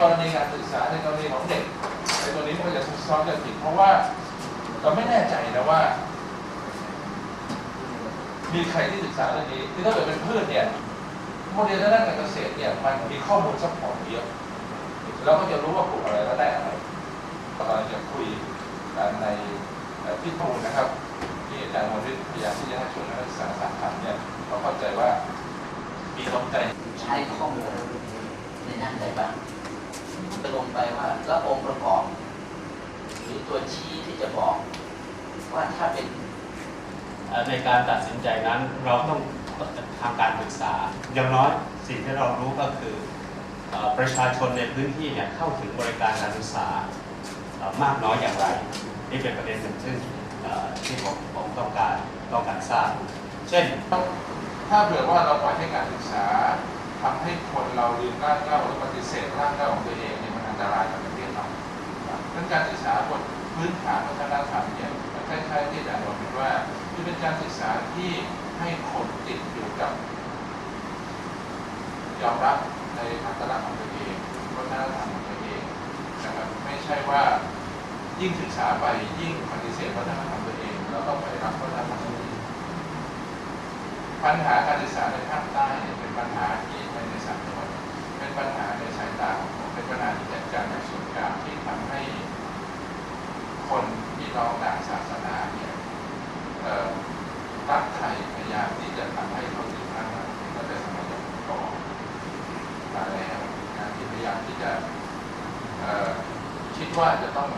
กรณีการศึกษาในกรณีของเด็กในตัวนี้มันก็จะซับซ้อนกันอีกเพราะว่าเราไม่แน่ใจนะว่า มีใครที่ศึกษาเรื่องนี้ที่ถ้าเกิดเป็นพืชเนี่ยโมเดลด้านการเกษตรเนี่ยมันมีข้อมูลซัพพอร์ตเยอะเราก็จะรู้ว่าปลูกอะไรแล้วได้อะไรเราจะคุยกันในเอ่อที่ทูลนะครับที่อาจารย์วริศพยายามที่จะให้ชวนนักศึกษาสาขาเนี่ยเราเข้าใจว่ามีน้ำใจใช้ข้อมูลในนั้นใดบ้าง จะลงไปว่าแล้วองค์ประกอบ หรือตัวชี้ที่จะบอกว่าถ้าเป็นเอ่อในการตัดสินใจนั้นเราต้องทางการศึกษา อย่างน้อยสิ่งที่เรารู้ก็คือเอ่อประชาชนในพื้นที่เนี่ยเข้าถึงบริการการศึกษาเอ่อมากน้อยอย่างไร นี่เป็นประเด็นหนึ่งซึ่งเอ่อที่ผมผมต้องการต้องการทราบ เช่น ถ้าเผื่อว่าเราปล่อยให้การศึกษา ทำให้คนเราลืมร่างเก้าหรือปฏิเสธร่างเก้าของตัวเองเนี่ยมันอันตรายกับประเทศเราดังการศึกษาบนพื้นฐานวัฒนธรรมเนี่ยคล้ายๆที่อาจารย์บอกเป็นว่าคือเป็นการศึกษาที่ให้คนติดอยู่กับยอมรับในอัตลักษณ์ของตัวเองวัฒนธรรมของตัวเองนะครับไม่ใช่ว่ายิ่งศึกษาไปยิ่งปฏิเสธวัฒนธรรมตัวเอง แล้วก็ไปรับวัฒนธรรมตัวเอง ปัญหาการศึกษาในภาคใต้เป็นปัญหาที่ในในสังคมเป็นปัญหาในสายตาของผมเป็นปัญหาที่จัดการจากส่วนกลางที่ทำให้ คนที่น้องต่างศาสนาเนี่ยรักใครพยายามที่จะทำให้เขาถึงร่างนั้นตั้งแต่สมัยก่อนมาแล้วนะที่พยายามที่จะคิดว่าจะต้อง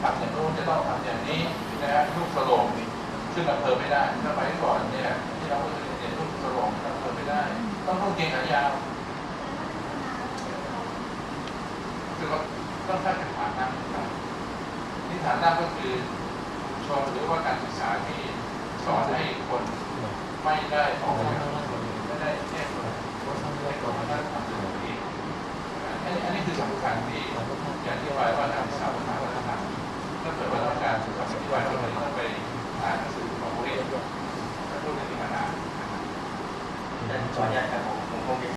ทำอย่างโน้นจะต้องทำอย่างนี้นะฮะลูกสโลงนี่ ขึ้นอำเภอไม่ได้สมัยก่อนเนี่ยที่เราเคยเรียนรุ่นสลงขึ้นอำเภอไม่ได้ ต้องต้องเกงขายาวคือว่าต้องค่าเป็นฐานนั่งนี่ฐานนั่งก็คือชมชนหรือว่าการศึกษาที่สอนให้คนไม่ได้ออกไม่ได้แยกตัวให้คนมาได้ทำตัวเองอันนี้อันนี้คือสำคัญที่อยากอธิบายว่าการศึกษาปัญหาวัฒนธรรมถ้าเกิดว่าต้องการคำอธิบายตรงนี้ 很专业很好很高级